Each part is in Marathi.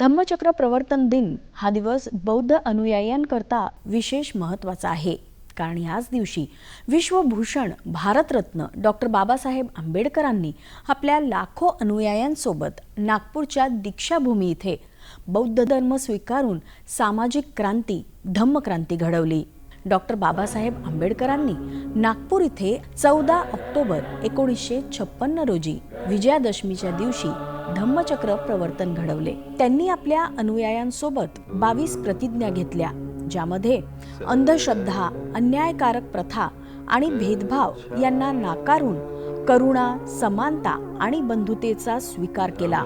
धम्मचक्र प्रवर्तन दिन हा दिवस बौद्ध अनुयायांकरता विशेष महत्त्वाचा आहे. कारण याच दिवशी विश्वभूषण भारतरत्न डॉक्टर बाबासाहेब आंबेडकरांनी आपल्या लाखो अनुयायांसोबत नागपूरच्या दीक्षाभूमी इथे बौद्ध धर्म स्वीकारून सामाजिक क्रांती धम्मक्रांती घडवली. डॉक्टर बाबासाहेब आंबेडकरांनी नागपूर इथे चौदा ऑक्टोबर एकोणीसशे छप्पन्न रोजी विजयादशमीच्या दिवशी धम्मचक्र प्रवर्तन घडवले. त्यांनी आपल्या अनुयायांसोबत बावीस प्रतिज्ञा घेतल्या. ज्यामध्ये अंधश्रद्धा अन्यायकारक प्रथा आणि भेदभाव यांना नाकारून करुणा समानता आणि बंधुतेचा स्वीकार केला.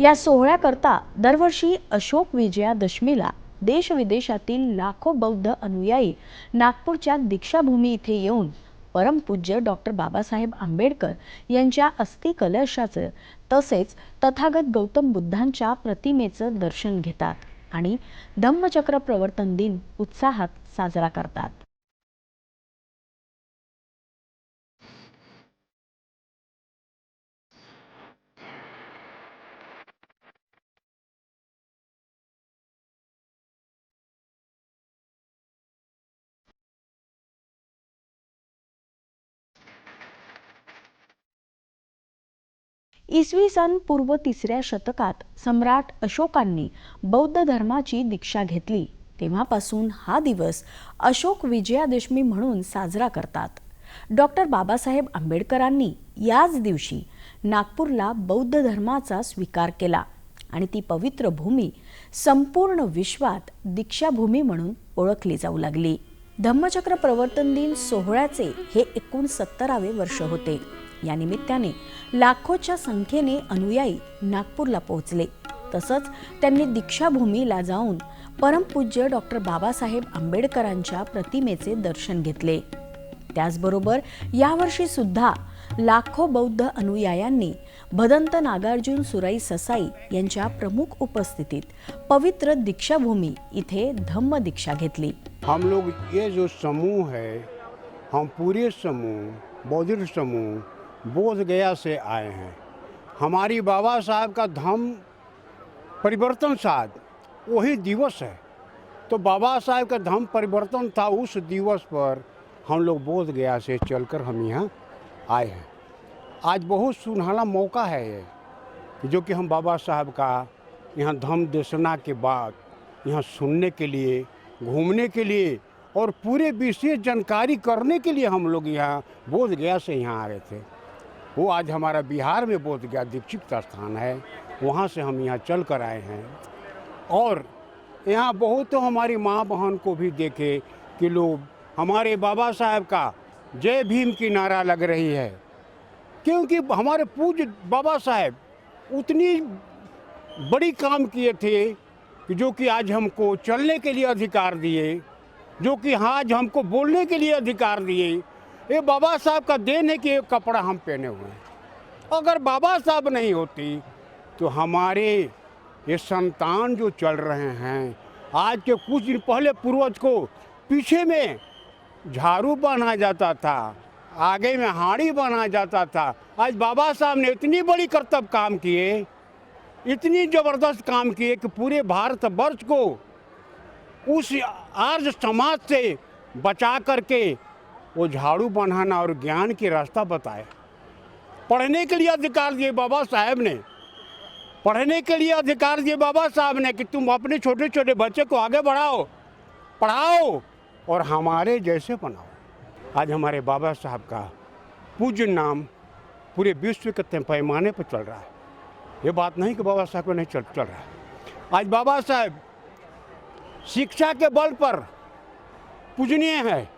या सोहळ्याकरता दरवर्षी अशोक विजयादशमीला देश विदेशातील लाखो बौद्ध अनुयायी नागपूरच्या दीक्षाभूमी इथे येऊन परमपूज्य डॉक्टर बाबासाहेब आंबेडकर यांच्या अस्थिकलशाचं तसेच तथागत गौतम बुद्धांच्या प्रतिमेचं दर्शन घेतात आणि धम्मचक्र प्रवर्तन दिन उत्साहात साजरा करतात. इसवी सन पूर्व तिसऱ्या शतकात सम्राट अशोकांनी बौद्ध धर्माची दीक्षा घेतली. तेव्हापासून हा दिवस अशोक विजयादशमी म्हणून साजरा करतात. डॉक्टर बाबासाहेब आंबेडकरांनी याच दिवशी नागपूरला बौद्ध धर्माचा स्वीकार केला आणि ती पवित्र भूमी संपूर्ण विश्वात दीक्षाभूमी म्हणून ओळखली जाऊ लागली. धम्मचक्र प्रवर्तन दिन सोहळ्याचे हे एकूण सत्तरावे वर्ष होते. या निमित्ताने लाखोच्या संख्येने अनुयायी नागपूरला पोहोचले. तसंच त्यांनी दीक्षाभूमीला जाऊन परमपूज्य डॉक्टर बाबासाहेब आंबेडकरांच्या प्रतिमेचे दर्शन घेतले. त्याचबरोबर यावर्षी सुद्धा लाखो बौद्ध अनुयायांनी भदंत नागार्जुन सुराई ससाई यांच्या प्रमुख उपस्थितीत पवित्र दीक्षाभूमी इथे धम्म दीक्षा घेतली. हम लोग ये जो समूह है हम पूरे समूह बौद्ध समूह बोध गया से आए हैं। हमारी बाबा साहब का धम परिवर्तन साध वही दिवस है। तो बाबा साहब का धम्म परिवर्तन था उस दिवस पर हम लोग बोध गया से चलकर हम यहाँ आए हैं। आज बहुत सुनहरा मौका है ये, जो कि हम बाबा साहब का यहाँ धम देशना के बाद, यहाँ सुनने के लिए, घूमने के लिए और पूरे विशेष जानकारी करने के लिए हम लोग यहाँ बोध गया से यहाँ आ रहे थे। वो आज हमारा बिहार में बोध गया दीक्षित स्थान है। वहाँ से हम यहाँ चल कर आए हैं। और यहाँ बहुत तो हमारी माँ बहन को भी देखे कि लोग हमारे बाबा साहब का जय भीम की नारा लग रही है। क्योंकि हमारे पूज्य बाबा साहब उतनी बड़ी काम किए थे कि जो कि आज हमको चलने के लिए अधिकार दिए, जो कि आज हमको बोलने के लिए अधिकार दिए ये बाबा साहब का देन है कि ये कपड़ा हम पहने हुए हैं। अगर बाबा साहब नहीं होती तो हमारे ये संतान जो चल रहे हैं, आज के कुछ दिन पहले पूर्वज को पीछे में झाड़ू बनाया जाता था, आगे में हाड़ी बनाया जाता था। आज बाबा साहब ने इतनी बड़ी कर्तव्य काम किए, इतनी ज़बरदस्त काम किए कि पूरे भारत वर्ष को उस आर्य समाज से बचा करके वो झाड़ू बनाना और ज्ञान की रास्ता बताया। पढ़ने के लिए अधिकार दिए बाबा साहब ने। पढ़ने के लिए अधिकार दिए बाबा साहब ने कि तुम अपने छोटे छोटे बच्चे को आगे बढ़ाओ, पढ़ाओ और हमारे जैसे बनाओ। आज हमारे बाबा साहब का पूज्य नाम पूरे विश्व के पैमाने पर चल रहा है। ये बात नहीं कि बाबा साहब को नहीं चल चल रहा है। आज बाबा साहब शिक्षा के बल पर पूजनीय है।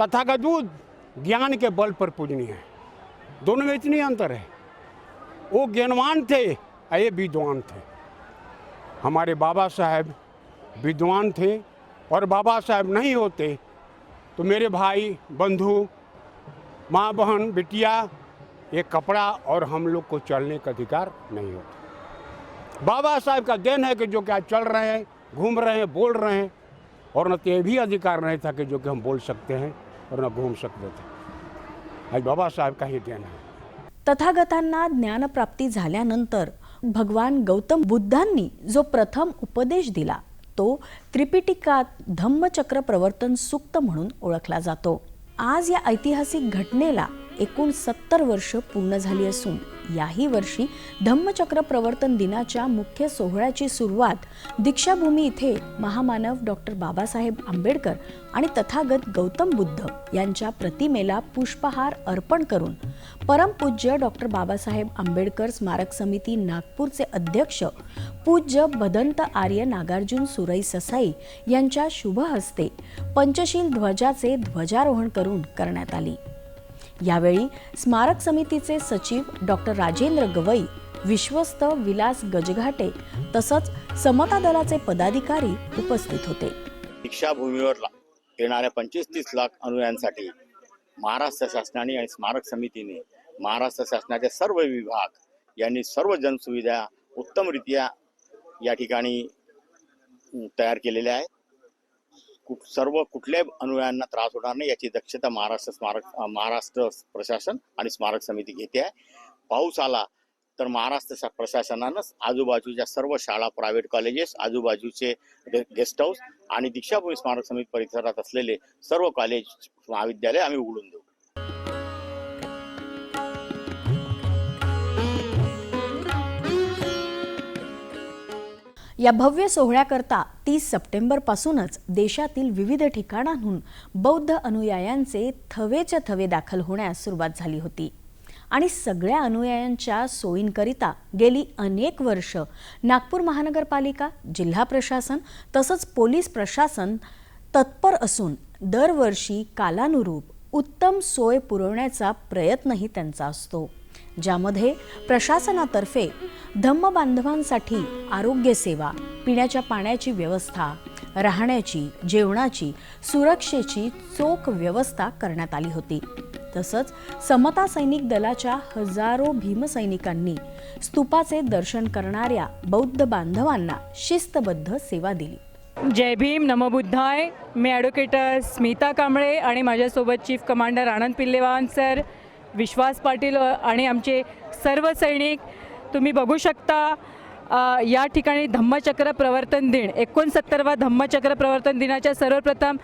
तथागत ज्ञान के बल पर पूजनीय है। दोनों में इतनी अंतर है। वो ज्ञानवान थे ये विद्वान थे। हमारे बाबा साहब विद्वान थे और बाबा साहब नहीं होते तो मेरे भाई, बंधु, माँ बहन, बिटिया, ये कपड़ा और हम लोग को चलने का अधिकार नहीं होता। बाबा साहब का देन है कि जो कि आज चल रहे हैं, घूम रहे हैं, बोल रहे हैं, और न तो ये भी अधिकार नहीं था कि जो कि हम बोल सकते हैं। पूर्ण घुम घूम सकते थे आज बाबा तथागतांना ज्ञानप्राप्ती झाल्यानंतर भगवान गौतम बुद्धांनी जो प्रथम उपदेश दिला तो त्रिपिटिकात धम्मचक्र प्रवर्तन सुक्त म्हणून ओळखला जातो. आज या ऐतिहासिक घटनेला एकूण सत्तर वर्ष पूर्ण झाली असून याही वर्षी धम्मचक्र प्रवर्तन दिनाच्या मुख्य सोहळ्याची सुरुवात दीक्षाभूमी इथे महामानव डॉक्टर बाबासाहेब आंबेडकर आणि तथागत गौतम बुद्ध यांच्या प्रतिमेला पुष्पहार अर्पण करून परमपूज्य डॉक्टर बाबासाहेब आंबेडकर स्मारक समिती नागपूरचे अध्यक्ष पूज्य भदंत आर्य नागार्जुन सुरई ससाई यांच्या शुभ हस्ते पंचशील ध्वजाचे ध्वजारोहण करून करण्यात आली. यावेळी स्मारक समितीचे सचिव डॉक्टर राजेंद्र गवई विश्वस्त विलास गजघाटे तसंच समता दलाचे पदाधिकारी उपस्थित होते. दीक्षाभूमीवर ला- येणाऱ्या पंचवीस तीस लाख अनुयायांसाठी महाराष्ट्र शासनाने आणि स्मारक समितीने महाराष्ट्र शासनाचे सर्व विभाग यांनी सर्व जनसुविधा उत्तमरित्या या ठिकाणी तयार केलेल्या आहेत. सर्व कुठल्याही अनुयायांना त्रास होणार नाही याची दक्षता महाराष्ट्र स्मारक महाराष्ट्र प्रशासन आणि स्मारक समिती घेते आहे. पाऊस आला तर महाराष्ट्र शा- प्रशासनानंच आजूबाजूच्या सर्व शाळा प्रायव्हेट कॉलेजेस आजूबाजूचे गे- गेस्ट हाऊस आणि दीक्षाभूमी स्मारक समिती परिसरात असलेले सर्व कॉलेज महाविद्यालय आम्ही उघडून देऊ. या भव्य सोहळ्याकरता तीस सप्टेंबरपासूनच देशातील विविध ठिकाणांहून बौद्ध अनुयायांचे थवेच्या थवे दाखल होण्यास सुरुवात झाली होती. आणि सगळ्या अनुयायांच्या सोयींकरिता गेली अनेक वर्ष नागपूर महानगरपालिका जिल्हा प्रशासन तसंच पोलीस प्रशासन तत्पर असून दरवर्षी कालानुरूप उत्तम सोय पुरवण्याचा प्रयत्नही त्यांचा असतो. ज्यामध्ये प्रशासनातर्फे धम्म बांधवांसाठी आरोग्य सेवा पिण्याच्या पाण्याची व्यवस्था राहण्याची जेवणाची सुरक्षेची चोख व्यवस्था करण्यात आली होती. तसंच समता सैनिक दलाच्या हजारो भीमसैनिकांनी स्तूपाचे दर्शन करणाऱ्या बौद्ध बांधवांना शिस्तबद्ध सेवा दिली. जय भीम नमबुद्धाय मी ॲडव्होकेटर स्मिता कांबळे आणि माझ्यासोबत chief commander Anand Pillewan sir Vishwas Patil आणि आमचे सर्व सैनिक तुम्ही बघू शकता या ठिकाणी धम्मचक्र प्रवर्तन दिन एकोणसत्तरवा धम्मचक्र प्रवर्तन दिनाच्या सर्वप्रथम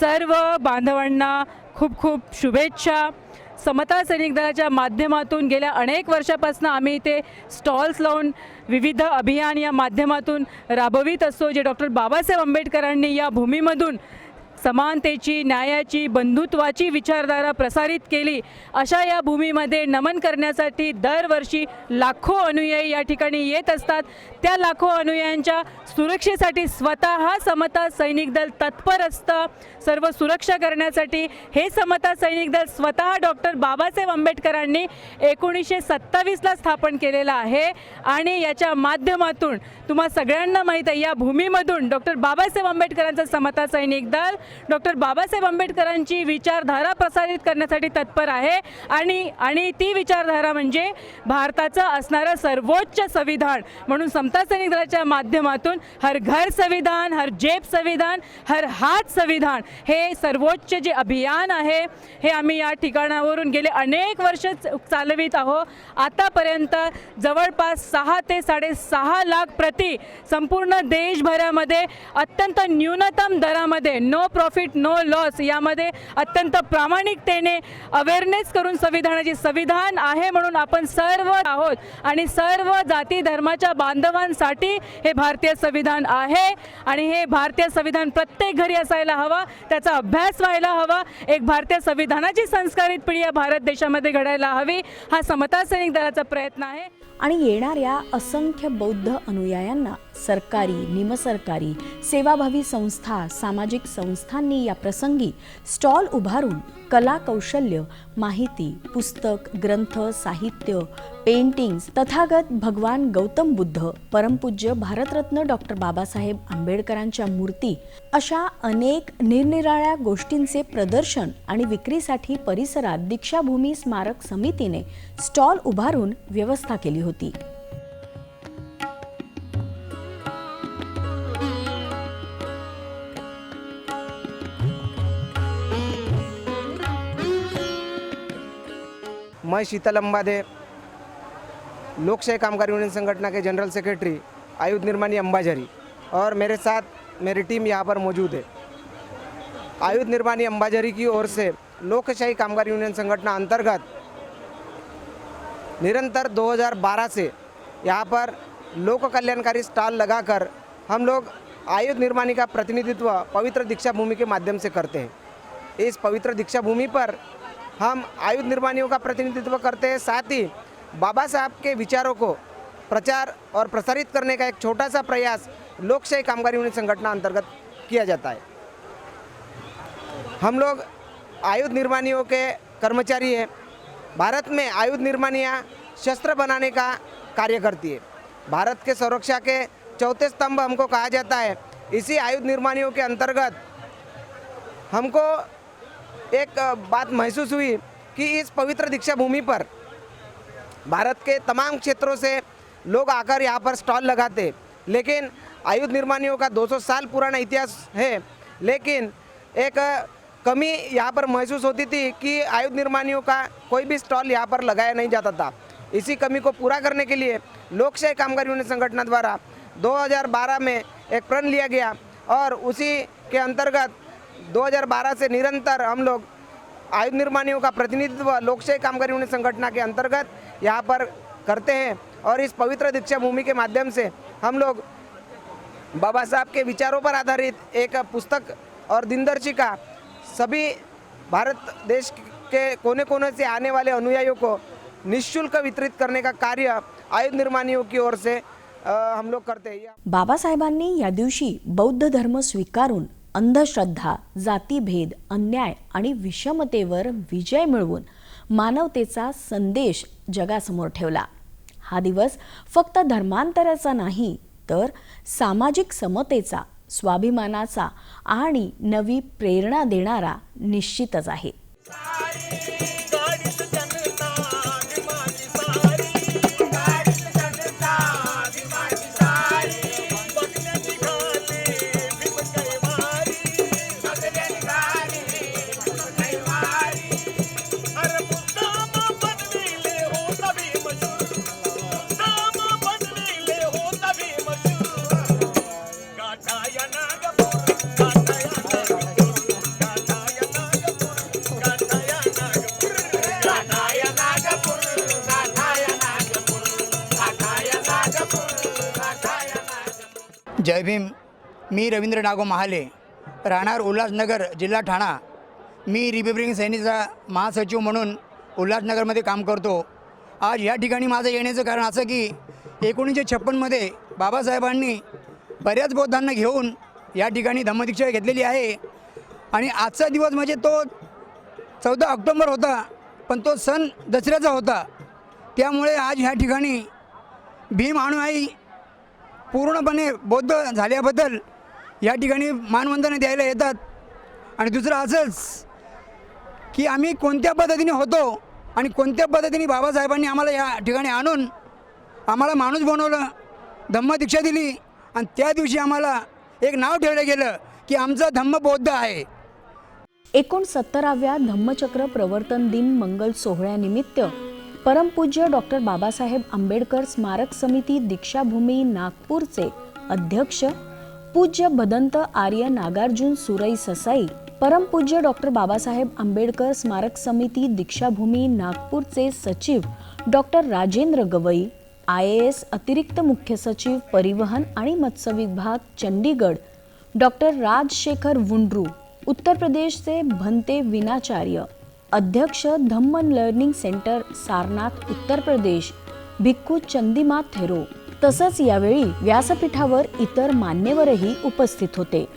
सर्व बांधवांना खूप खूप शुभेच्छा. समता सैनिक दलाच्या माध्यमातून गेल्या अनेक वर्षापासून आम्ही इथे स्टॉल्स लावून विविध अभियान या माध्यमातून राबवित असतो जे डॉक्टर बाबासाहेब आंबेडकरांनी या भूमीमधून समानतेची न्यायाची बंधुत्वाची विचारधारा प्रसारित केली. अशा या भूमीमध्ये नमन करण्यासाठी दरवर्षी लाखो अनुयायी या ठिकाणी येत असतात. त्या लाखो अनुयायांच्या सुरक्षेसाठी स्वतः समता सैनिक दल तत्पर असतं. सर्व सुरक्षा करण्यासाठी हे समता सैनिक दल स्वतः डॉक्टर बाबासाहेब आंबेडकरांनी एकोणीसशे सत्तावीसला स्थापन केलेलं आहे. आणि याच्या माध्यमातून तुम्हा सगळ्यांना माहीत आहे या भूमीमधून डॉक्टर बाबासाहेब आंबेडकरांचं समता सैनिक दल डॉक्टर बाबासाहेब आंबेडकरांची विचारधारा प्रसारित करण्यासाठी तत्पर आहे आणि आणि ती विचारधारा म्हणजे भारताचं असणारं सर्वोच्च संविधान. म्हणून समता सैनिक दलाच्या माध्यमातून हर घर संविधान हर जेब संविधान हर हात संविधान हे सर्वोच्च जे अभियान आहे हे आम्ही या ठिकाणावरून गेले अनेक वर्ष च- चालवित आहोत. आतापर्यंत जवळपास सहा ते साडेसहा लाख प्रति संपूर्ण देशभरामध्ये अत्यंत न्यूनतम दरामध्ये नो प्रॉफिट नो लॉस यामध्ये अत्यंत प्रामाणिकतेने अवेअरनेस करून संविधानाचे संविधान आहे म्हणून आपण सर्व आहोत. आणि सर्व जाती धर्माच्या बांधवांसाठी हे भारतीय संविधान आहे. आणि हे भारतीय संविधान प्रत्येक घरी असायला हवा. त्याचा अभ्यास व्हायला हवा. एक भारतीय संविधानाची संस्कारित पिढी या भारत देशामध्ये घडायला हवी. हा समता सैनिक दलाचा प्रयत्न आहे. आणि येणाऱ्या असंख्य बौद्ध अनुयायांना सरकारी निमसरकारी सेवाभावी संस्था सामाजिक संस्थांनी या प्रसंगी स्टॉल उभारून कला कौशल्य माहिती पुस्तक ग्रंथ साहित्य पेंटिंग्स तथागत भगवान गौतम बुद्ध परमपूज्य भारतरत्न डॉक्टर बाबासाहेब आंबेडकरांच्या मूर्ती अशा अनेक निरनिराळ्या गोष्टींचे प्रदर्शन आणि विक्रीसाठी परिसरात दीक्षाभूमी स्मारक समितीने स्टॉल उभारून व्यवस्था केली होती. मैं शीतल अंबादे लोकशाही कामगार यूनियन संगठना के जनरल सेक्रेटरी, आयुध निर्माणी अंबाझरी और मेरे साथ मेरी टीम यहाँ पर मौजूद है। आयुध निर्माणी अंबाझरी की ओर से लोकशाही कामगार यूनियन संगठना अंतर्गत निरंतर 2012 से यहाँ पर लोक कल्याणकारी स्टॉल लगाकर हम लोग आयुध निर्माणी का प्रतिनिधित्व पवित्र दीक्षा भूमि के माध्यम से करते हैं। इस पवित्र दीक्षा भूमि पर हम आयुध निर्माणियों का प्रतिनिधित्व करते हैं, साथ ही बाबा साहब के विचारों को प्रचार और प्रसारित करने का एक छोटा सा प्रयास लोकशाही कामगार यूनियन संगठना अंतर्गत किया जाता है। हम लोग आयुध निर्माणियों के कर्मचारी हैं। भारत में आयुध निर्माणियाँ शस्त्र बनाने का कार्य करती है। भारत के सुरक्षा के चौथे स्तंभ हमको कहा जाता है। इसी आयुध निर्माणियों के अंतर्गत हमको एक बात महसूस हुई कि इस पवित्र दीक्षा भूमि पर भारत के तमाम क्षेत्रों से लोग आकर यहाँ पर स्टॉल लगाते। लेकिन आयुध निर्माणियों का 200 साल पुराना इतिहास है। लेकिन एक कमी यहाँ पर महसूस होती थी कि आयुध निर्माणियों का कोई भी स्टॉल यहाँ पर लगाया नहीं जाता था। इसी कमी को पूरा करने के लिए लोकशाही कामगार यूनियन संगठन द्वारा 2012 में एक प्रण लिया गया और उसी के अंतर्गत 2012 से निरंतर हम लोग आयुध निर्माणियों का प्रतिनिधित्व लोकशाही कामगार यूनियन संगठना के अंतर्गत यहाँ पर करते हैं और इस पवित्र दीक्षा भूमि के माध्यम से हम लोग बाबा साहब के विचारों पर आधारित एक पुस्तक और दिनदर्शिका सभी भारत देश के कोने कोने से आने वाले अनुयायियों को निःशुल्क वितरित करने का कार्य आयुध निर्माणियों की ओर से हम लोग करते हैं। बाबासाहेबांनी या दिवशी बौद्ध धर्म स्वीकारून अंधश्रद्धा जातीभेद अन्याय आणि विषमतेवर विजय मिळवून मानवतेचा संदेश जगासमोर ठेवला. हा दिवस फक्त धर्मांतराचा नाही तर सामाजिक समतेचा स्वाभिमानाचा आणि नवी प्रेरणा देणारा निश्चितच आहे. जय भीम. मी रवींद्र नागो महाले राहणार उल्हासनगर जिल्हा ठाणा. मी रिपब्लिकन सैनिकचा महासचिव म्हणून उल्हासनगरमध्ये काम करतो. आज या ठिकाणी माझं येण्याचं कारण असं की एकोणीसशे छप्पनमध्ये बाबासाहेबांनी बऱ्याच बौद्धांना घेऊन या ठिकाणी धम्मदीक्षा घेतलेली आहे. आणि आजचा दिवस म्हणजे तो चौदा ऑक्टोंबर होता पण तो सण दसऱ्याचा होता. त्यामुळे आज ह्या ठिकाणी भीम अनुयायी पूर्णपणे बौद्ध झाल्याबद्दल या ठिकाणी मानवंदना द्यायला येतात. आणि दुसरं असंच की आम्ही कोणत्या पद्धतीने होतो आणि कोणत्या पद्धतीने बाबासाहेबांनी आम्हाला या ठिकाणी आणून आम्हाला माणूस बनवलं धम्मदीक्षा दिली आणि त्या दिवशी आम्हाला एक नाव ठेवलं गेलं की आमचा धम्म बौद्ध आहे. एकोणसत्तराव्या धम्मचक्र प्रवर्तन दिन मंगल सोहळ्यानिमित्त परमपूज्य डॉक्टर बाबासाहेब आंबेडकर स्मारक समिती दीक्षाभूमी नागपूरचे अध्यक्ष पूज्य भदंत आर्य नागार्जुन सुरई ससाई परमपूज्य डॉक्टर बाबासाहेब आंबेडकर स्मारक समिती दीक्षाभूमी नागपूरचे सचिव doctor Rajendra Gavai I A S अतिरिक्त मुख्य सचिव परिवहन आणि मत्स्य विभाग चंडीगड डॉक्टर राजशेखर वुंड्रू उत्तर प्रदेशचे भंते विनाचार्य अध्यक्ष धम्मन लर्निंग सेंटर सारनाथ उत्तर प्रदेश भिक्खू चंदीमा थेरो. तसंच यावेळी व्यासपीठावर इतर मान्यवरही उपस्थित होते.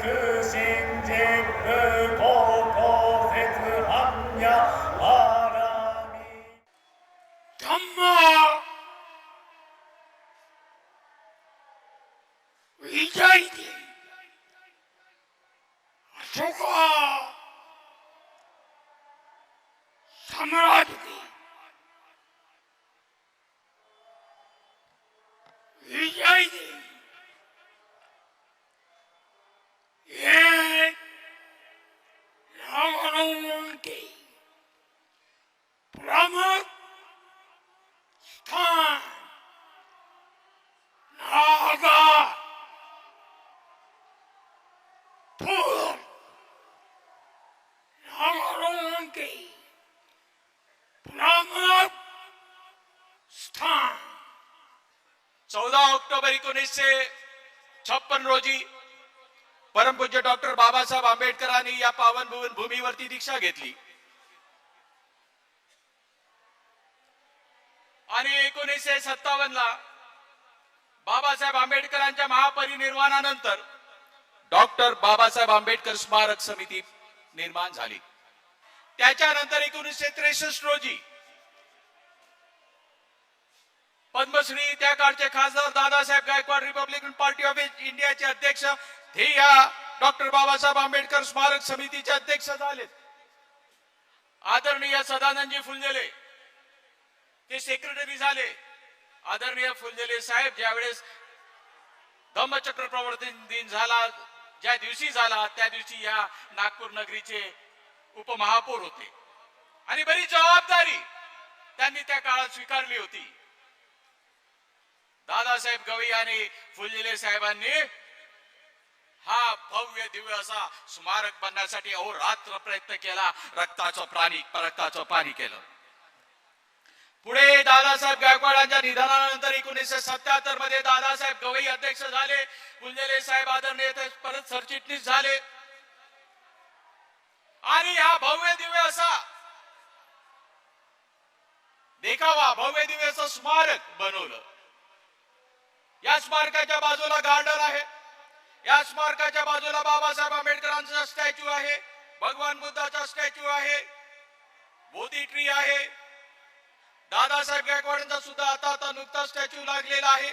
新人部高校説半夜 के प्रमुख स्थान. चौदा ऑक्टोबर एकोणीसशे छप्पन रोजी परमपूज्य डॉक्टर बाबासाहेब आंबेडकरांनी या पावन भुवन भूमीवरती दीक्षा घेतली. आणि एकोणीसशे सत्तावन्न ला बाबासाहेब आंबेडकरांच्या महापरिनिर्वाणानंतर डॉक्टर बाबासाहेब आंबेडकर स्मारक समिती निर्माण झाली. त्याच्यानंतर एकोणीसशे त्रेसष्ट रोजी पद्मश्री त्या काळचे खासदार Dadasaheb Gaikwad Republican Party of इंडियाचे अध्यक्ष हे या डॉक्टर बाबासाहेब आंबेडकर स्मारक समितीचे अध्यक्ष झालेत. आदरणीय सदानंदजी फुलझेले ते सेक्रेटरी झाले. आदरणीय फुलझेले साहेब ज्यावेळेस धम्मचक्र प्रवर्तन दिन झाला ज्या दिवशी झाला त्या दिवशी या नागपूर नगरीचे उपमहापौर होते. आणि बरी जबाबदारी त्यांनी त्या काळात स्वीकारली होती. दादासाहेब गवई आणि फुलजिले साहेबांनी हा भव्य दिव्य असा स्मारक बनण्यासाठी अहोरात्र प्रयत्न केला. रक्ताचं प्राणी रक्ताचं पाणी केलं. पुढे दादासाहेब गायकवाडांच्या निधनानंतर एकोणीसशे सत्याहत्तरमध्ये दादासाहेब गवई अध्यक्ष झाले. फुलजिले साहेब आदरणीय ते परत सरचिटणीस झाले. आणि हा भव्य दिव्य असा देखावा भव्य दिव्याचं स्मारक बनवलं. या स्मारकाच्या बाजूला गार्डन आहे. या स्मारकाच्या बाजूला बाबासाहेब आंबेडकरांचा स्टॅच्यू आहे भगवान बुद्धाचा स्टॅच्यू आहे बोधी ट्री आहे. दादासाहेब गायकवाडांचा सुद्धा आता आता नुकता स्टॅच्यू लागलेला आहे.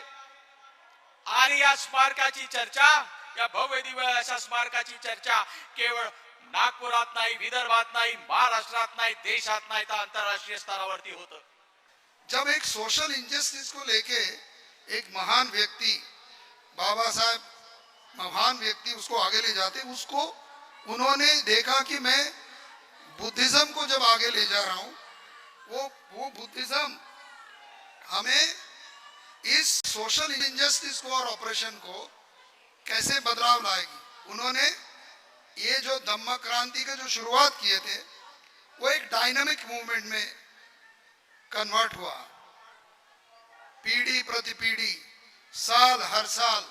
आणि या स्मारकाची चर्चा या भव्य दिव्य अशा स्मारकाची चर्चा केवळ नागपुरात नाही, विदर्भात नाही, महाराष्ट्रात नाही, देशात नाही, तर आंतरराष्ट्रीय स्तरावरती होतं. जब एक सोशल इंजस्टिस को लेके एक महान व्यक्ति बाबा साहब महान व्यक्ति उसको आगे ले जाते, उसको उन्होंने देखा कि मैं बुद्धिज्म को जब आगे ले जा रहा हूँ, वो वो बुद्धिज्म हमें इस सोशल इंजस्टिस को और ऑपरेशन को कैसे बदलाव लाएगी? उन्होंने ये जो धम्म क्रांति के जो शुरुआत किए थे, वो एक डायनामिक मूवमेंट में कन्वर्ट हुआ। पीढ़ी प्रति पीढ़ी, साल हर साल,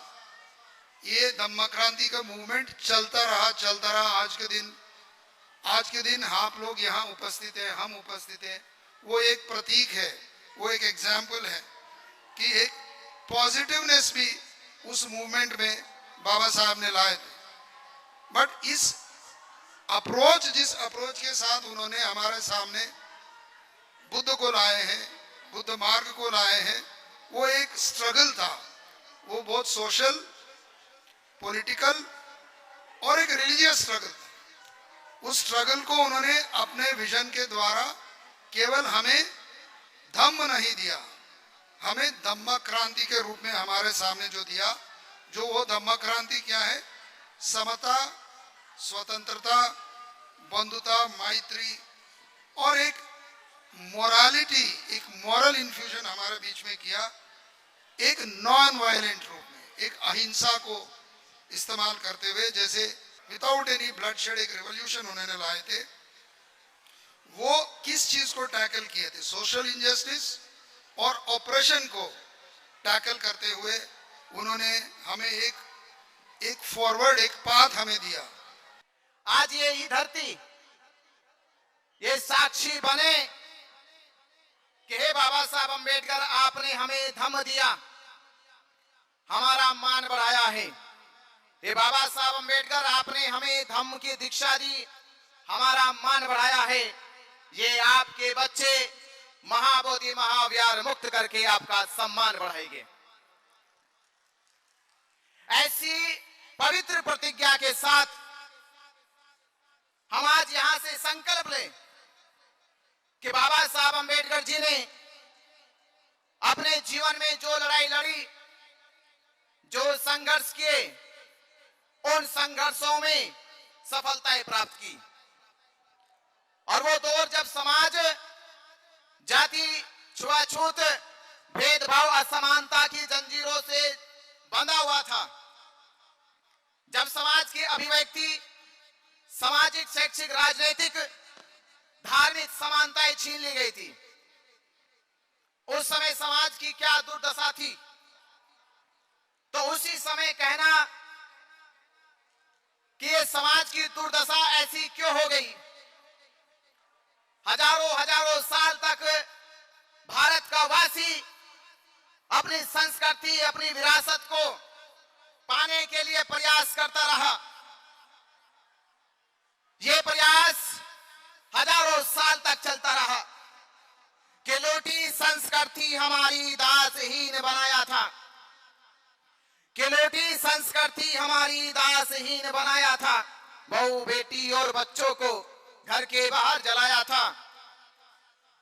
ये धम्म क्रांति का मूवमेंट चलता रहा चलता रहा। आज के दिन, आज के दिन आप लोग यहाँ उपस्थित हैं, हम उपस्थित हैं। वो एक प्रतीक है, वो एक एग्ज़ाम्पल है कि एक पॉजिटिवनेस भी उस मूवमेंट में बाबा साहब ने लाए थे। बट इस अप्रोच जिस अप्रोच के साथ उन्होंने हमारे सामने बुद्ध को लाए हैं, बुद्ध मार्ग को लाए हैं। वो एक स्ट्रगल था। वो बहुत सोशल पॉलिटिकल और एक रिलीजियस स्ट्रगल उस स्ट्रगल को उन्होंने अपने विजन के द्वारा केवल हमें धम्म नहीं दिया। हमें धम्म क्रांति के रूप में हमारे सामने जो दिया, जो वो धम्म क्रांति क्या है? समता, स्वतंत्रता, बंधुता, मैत्री और एक मोरालिटी एक मॉरल इन्फ्यूजन हमारे बीच में किया, एक नॉन वायलेंट रूप में, एक अहिंसा को इस्तेमाल करते हुए, जैसे विदाउट एनी ब्लडशेड एक रेवोल्यूशन उन्होंने लाए थे, वो किस चीज़ को टैकल किए थे? सोशल इंजस्टिस और ऑपरेशन को टैकल करते हुए उन्होंने हमें एक एक फॉरवर्ड एक पाथ हमें दिया। आज ये ही धरती, ये साक्षी बने कि हे बाबा साहब अंबेडकर, आपने हमें धम दिया। हमारा मान बढ़ाया है। हे बाबा साहब अंबेडकर, आपने हमें धम्म की दीक्षा दी। हमारा मान बढ़ाया है। ये आपके बच्चे महाबोधि महाव्यार मुक्त करके आपका सम्मान बढ़ाएँगे। ऐसी पवित्र प्रतिज्ञा के साथ हम आज यहाँ से संकल्प लें कि बाबा साहब अंबेडकर जी ने अपने जीवन में जो लड़ाई लड़ी, जो संघर्ष किए, उन संघर्षों में सफलताएँ प्राप्त की। और वो दौर जब समाज, जाति, छुआछूत, भेदभाव, असमानता की जंजीरों से बंधा हुआ था जब समाज की अभिव्यक्ति, सामाजिक, शैक्षिक, राजनीतिक, धार्मिक समानताएँ छीन ली गई थी। उस समय समाज की क्या दुर्दशा थी? तो उसी समय कहना कि ये समाज की दुर्दशा ऐसी क्यों हो गई? हज़ारों हज़ारों साल तक भारत का वासी अपनी संस्कृति, अपनी विरासत को पाने के लिए प्रयास करता रहा। ये प्रयास हज़ारों साल तक चलता रहा। कि लोटी संस्कृति हमारी दासहीन बनाया था। कि लोटी संस्कृति हमारी दासहीन बनाया था। बहू, बेटी और बच्चों को घर के बाहर जलाया था।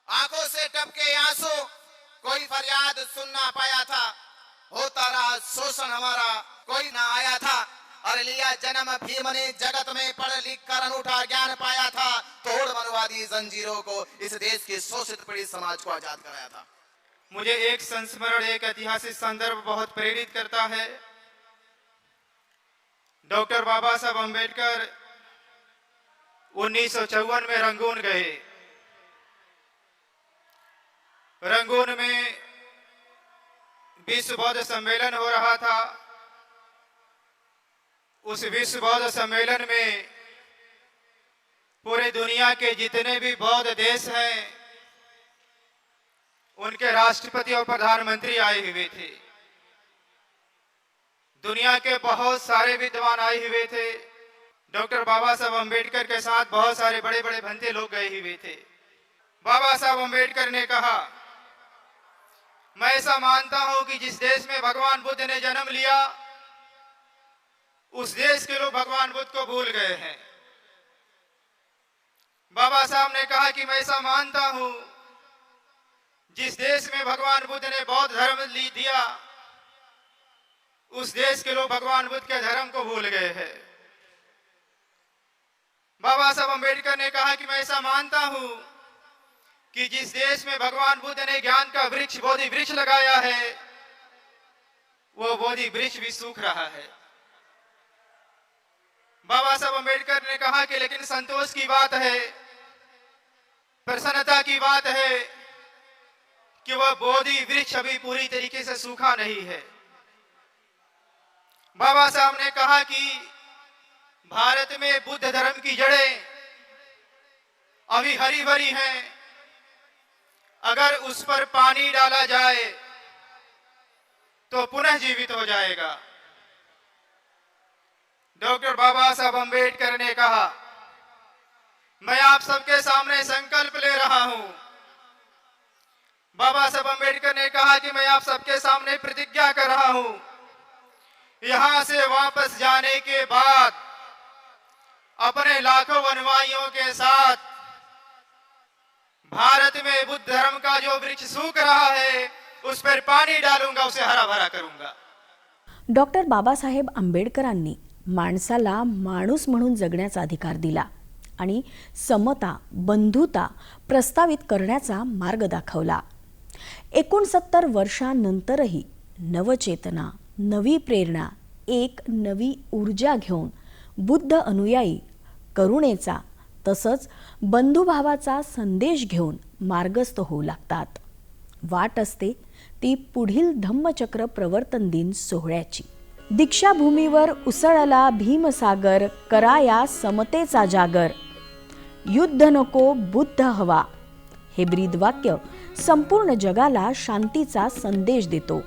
आँखों से टपके आँसू, कोई फरियाद सुन ना पाया था। होता रहा शोषण हमारा। कोई ना आया था। और लिया जन्म भीम ने जगत में पढ़ लिख कर अनूठा ज्ञान पाया था। तोड़ मनवादी जंजीरों को, इस देश के शोषित पीड़ित समाज को आज़ाद कराया था। मुझे एक संस्मरण, एक ऐतिहासिक संदर्भ बहुत प्रेरित करता है। डॉक्टर बाबा साहब अंबेडकर उन्नीस में रंगून गए। रंगून में विश्व बौद्ध सम्मेलन हो रहा था। उस विश्व बौद्ध सम्मेलन में पूरे दुनिया के जितने भी बौद्ध देश हैं, उनके राष्ट्रपति और प्रधानमंत्री आए हुए थे। दुनिया के बहुत सारे विद्वान आए हुए थे। डॉक्टर बाबा साहब अंबेडकर के साथ बहुत सारे बड़े बड़े भंते लोग गए हुए थे। बाबा साहब अंबेडकर ने कहा, मैं ऐसा मानता हूँ कि जिस देश में भगवान बुद्ध ने जन्म लिया उस देश के लोग भगवान बुद्ध को भूल गए हैं। बाबा साहब ने कहा कि मैं ऐसा मानता हूँ, जिस देश में भगवान बुद्ध ने बौद्ध धर्म ली दिया, उस देश के लोग भगवान बुद्ध के धर्म को भूल गए हैं। बाबा साहब अंबेडकर ने कहा कि मैं ऐसा मानता हूँ कि जिस देश में भगवान बुद्ध ने ज्ञान का वृक्ष बोधि वृक्ष लगाया है, वो बोधि वृक्ष भी सूख रहा है। बाबा साहब अंबेडकर ने कहा कि लेकिन संतोष की बात है, प्रसन्नता की बात है कि वह बोधि वृक्ष अभी पूरी तरीके से सूखा नहीं है। बाबा साहब ने कहा कि भारत में बुद्ध धर्म की जड़ें अभी हरी भरी हैं। अगर उस पर पानी डाला जाए तो पुनः जीवित हो जाएगा। डॉक्टर बाबा साहब अंबेडकर ने कहा, मैं आप सबके सामने संकल्प ले रहा हूँ। बाबा साहब अंबेडकर ने कहा कि मैं आप सबके सामने प्रतिज्ञा कर रहा हूँ। यहाँ से वापस जाने के बाद, अपने लाखों अनुयायियों के साथ, भारत में बुद्ध धर्म का जो वृक्ष सूख रहा है, उस पर पाणी डालूँगा, उसे हरा भरा करूँगा। डॉक्टर बाबा बाबासाहेब आंबेडकरांनी माणसाला माणूस म्हणून जगण्याचा अधिकार दिला आणि समता बंधुता प्रस्तावित करण्याचा मार्ग दाखवला. एकोणसत्तर वर्षांनंतरही नवचेतना नवी प्रेरणा एक नवी ऊर्जा घेऊन बुद्ध अनुयायी करुणेचा तसंच बंधुभावाचा संदेश घेऊन मार्गस्थ होऊ लागतात. वाट असते ती पुढील धम्मचक्र प्रवर्तन दिन सोहळ्याची. दीक्षाभूमीवर उसळला भीमसागर कराया समतेचा जागर. युद्ध नको बुद्ध हवा. हे ब्रीद वाक्य संपूर्ण जगाला शांतीचा संदेश देतो.